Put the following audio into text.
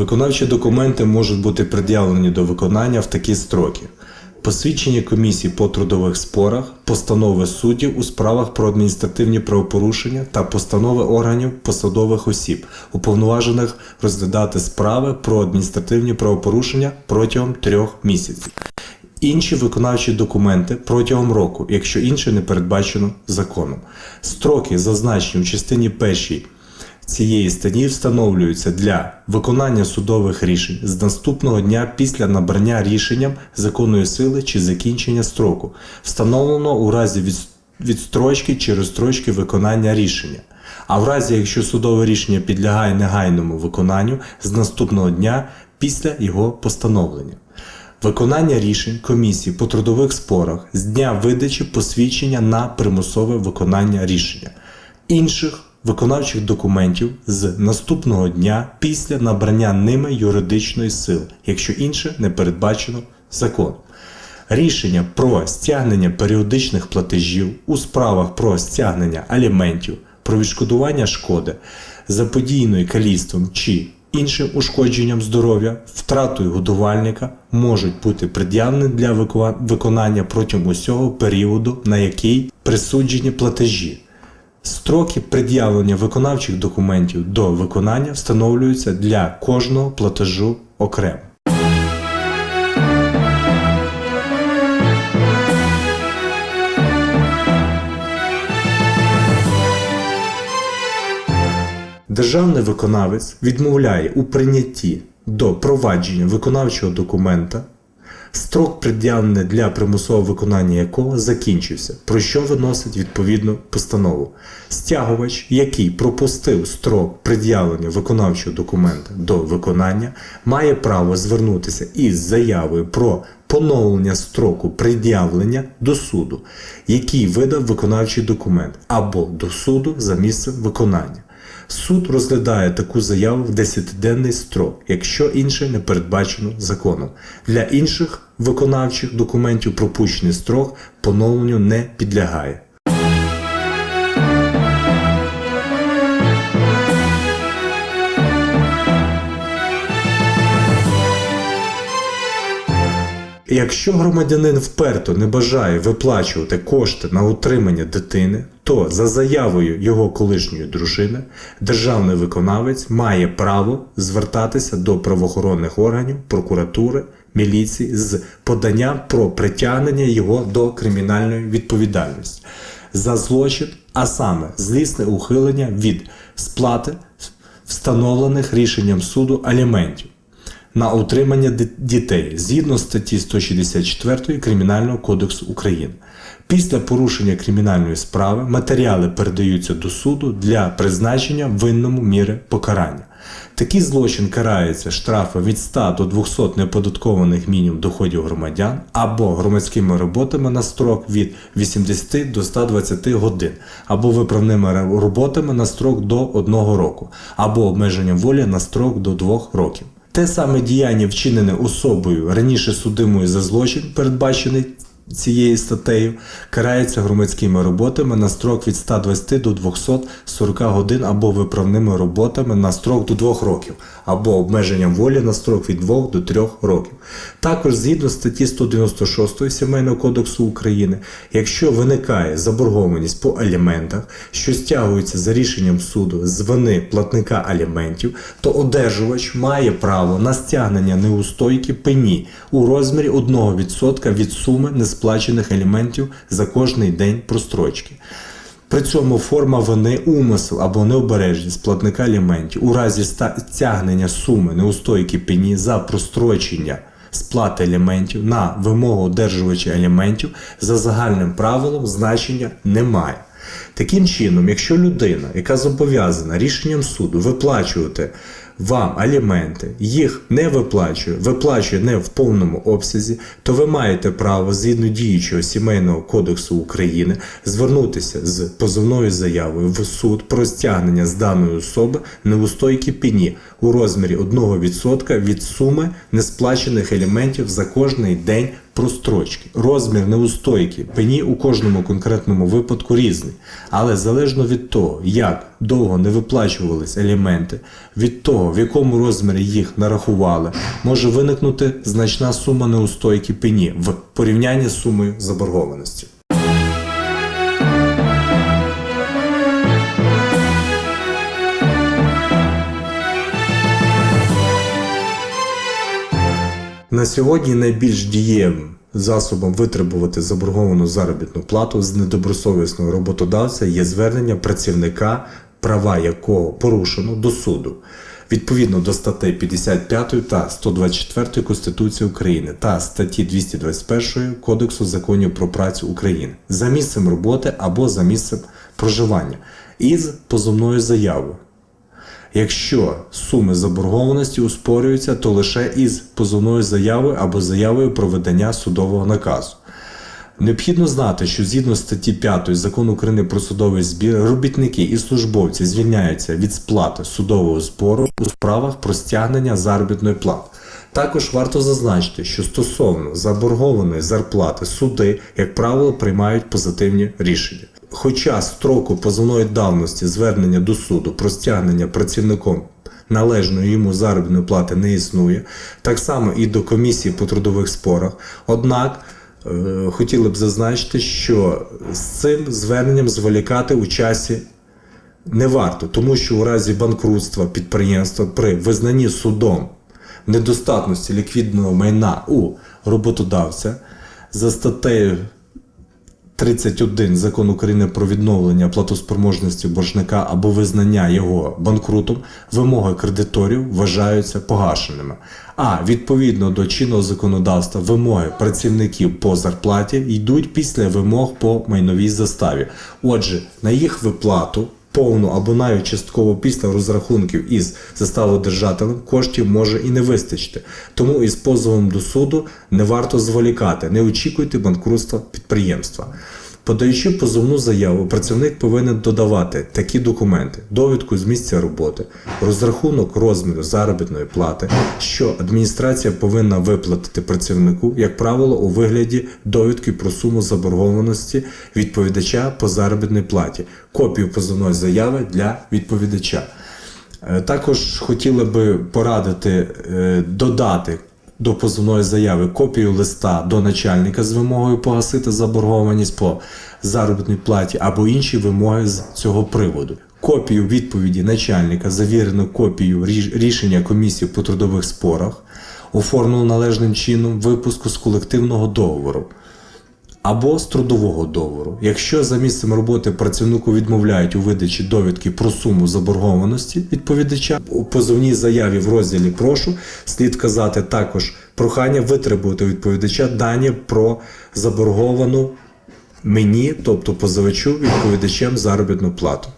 Виконавчі документи можуть бути пред'явлені до виконання в такі строки: посвідчення комісії по трудових спорах, постанови суддів у справах про адміністративні правопорушення та постанови органів посадових осіб, уповноважених розглядати справи про адміністративні правопорушення протягом трьох місяців. Інші виконавчі документи протягом року, якщо інше не передбачено законом. Строки, зазначені в частині першій цієї статті, встановлюються для виконання судових рішень з наступного дня після набрання рішенням законної сили чи закінчення строку, встановлено у разі відстрочки чи розстрочки виконання рішення. А в разі, якщо судове рішення підлягає негайному виконанню з наступного дня після його постановлення. Виконання рішень комісії по трудових спорах з дня видачі посвідчення на примусове виконання рішення інших виконавчих документів з наступного дня після набрання ними юридичної сили, якщо інше не передбачено законом. Рішення про стягнення періодичних платежів у справах про стягнення аліментів, про відшкодування шкоди, заподійної каліцтвом чи іншим ушкодженням здоров'я, втратою годувальника можуть бути пред'явлені для виконання протягом усього періоду, на який присуджені платежі. Строки пред'явлення виконавчих документів до виконання встановлюються для кожного платежу окремо. Державний виконавець відмовляє у прийнятті до провадження виконавчого документа, строк пред'явлений для примусового виконання якого закінчився, про що виносить відповідну постанову. Стягувач, який пропустив строк пред'явлення виконавчого документа до виконання, має право звернутися із заявою про поновлення строку пред'явлення до суду, який видав виконавчий документ, або до суду за місцем виконання. Суд розглядає таку заяву в 10-денний строк, якщо інше не передбачено законом. Для інших виконавчих документів пропущений строк поновленню не підлягає. Якщо громадянин вперто не бажає виплачувати кошти на утримання дитини, то за заявою його колишньої дружини державний виконавець має право звертатися до правоохоронних органів, прокуратури, міліції з поданням про притягнення його до кримінальної відповідальності за злочин, а саме злісне ухилення від сплати встановлених рішенням суду аліментів на утримання дітей згідно статті 164 Кримінального кодексу України. Після порушення кримінальної справи матеріали передаються до суду для призначення винному міри покарання. Такий злочин карається штрафом від 100 до 200 неподаткованих мінімум доходів громадян або громадськими роботами на строк від 80 до 120 годин, або виправними роботами на строк до 1 року, або обмеженням волі на строк до 2 років. Те саме діяння, вчинене особою раніше судимою за злочин, передбачений цією статтею, карається громадськими роботами на строк від 120 до 240 годин або виправними роботами на строк до 2 років, або обмеженням волі на строк від 2 до 3 років. Також згідно статті 196 Сімейного кодексу України, якщо виникає заборгованість по аліментах, що стягується за рішенням суду з вини платника аліментів, то одержувач має право на стягнення неустойки пені у розмірі 1% від суми несплачених аліментів за кожний день прострочки. При цьому форма вини умисел або необережність платника аліментів у разі стягнення суми неустойки пені за прострочення сплати аліментів на вимогу одержувача аліментів за загальним правилом значення немає. Таким чином, якщо людина, яка зобов'язана рішенням суду виплачувати вам аліменти, їх не виплачує, виплачує не в повному обсязі, то ви маєте право згідно діючого сімейного кодексу України звернутися з позовною заявою в суд про стягнення з даної особи неустойки пені у розмірі 1% від суми несплачених аліментів за кожний день прострочки. Розмір неустойки пені у кожному конкретному випадку різний, але залежно від того, як довго не виплачувались аліменти, від того, в якому розмірі їх нарахували, може виникнути значна сума неустойки пені в порівнянні з сумою заборгованості. На сьогодні найбільш дієвим засобом витребувати заборговану заробітну плату з недобросовісного роботодавця є звернення працівника, права якого порушено до суду. Відповідно до статей 55 та 124 Конституції України та статті 221 Кодексу законів про працю України за місцем роботи або за місцем проживання із позовною заявою. Якщо суми заборгованості успорюються, то лише із позовною заявою або заявою про видання судового наказу. Необхідно знати, що згідно статті 5 закону України про судовий збір, робітники і службовці звільняються від сплати судового збору у справах про стягнення заробітної плати. Також варто зазначити, що стосовно заборгованої зарплати суди, як правило, приймають позитивні рішення. Хоча строку позовної давності звернення до суду про стягнення працівником належної йому заробітної плати не існує, так само і до комісії по трудових спорах. Однак е, хотіли б зазначити, що з цим зверненням зволікати у часі не варто, тому що у разі банкрутства підприємства при визнанні судом недостатності ліквідного майна у роботодавця за статтею 31 Закон України про відновлення платоспроможності боржника або визнання його банкрутом, вимоги кредиторів вважаються погашеними. А відповідно до чинного законодавства вимоги працівників по зарплаті йдуть після вимог по майновій заставі. Отже, на їх виплату повну або навіть частково після розрахунків із заставодержателем коштів може і не вистачити. Тому із позовом до суду не варто зволікати, не очікуйте банкрутства підприємства. Подаючи позовну заяву, працівник повинен додавати такі документи: довідку з місця роботи, розрахунок розміру заробітної плати, що адміністрація повинна виплатити працівнику, як правило, у вигляді довідки про суму заборгованості відповідача по заробітній платі, копію позовної заяви для відповідача. Е, Також хотіли би порадити е, додати до позовної заяви копію листа до начальника з вимогою погасити заборгованість по заробітній платі або інші вимоги з цього приводу. Копію відповіді начальника, завірену копію рішення комісії по трудових спорах, оформлену належним чином випуску з колективного договору або з трудового договору. Якщо за місцем роботи працівнику відмовляють у видачі довідки про суму заборгованості відповідача, у позовній заяві в розділі прошу слід вказати також прохання витребувати відповідача дані про заборговану мені, тобто позивачу відповідачем заробітну плату.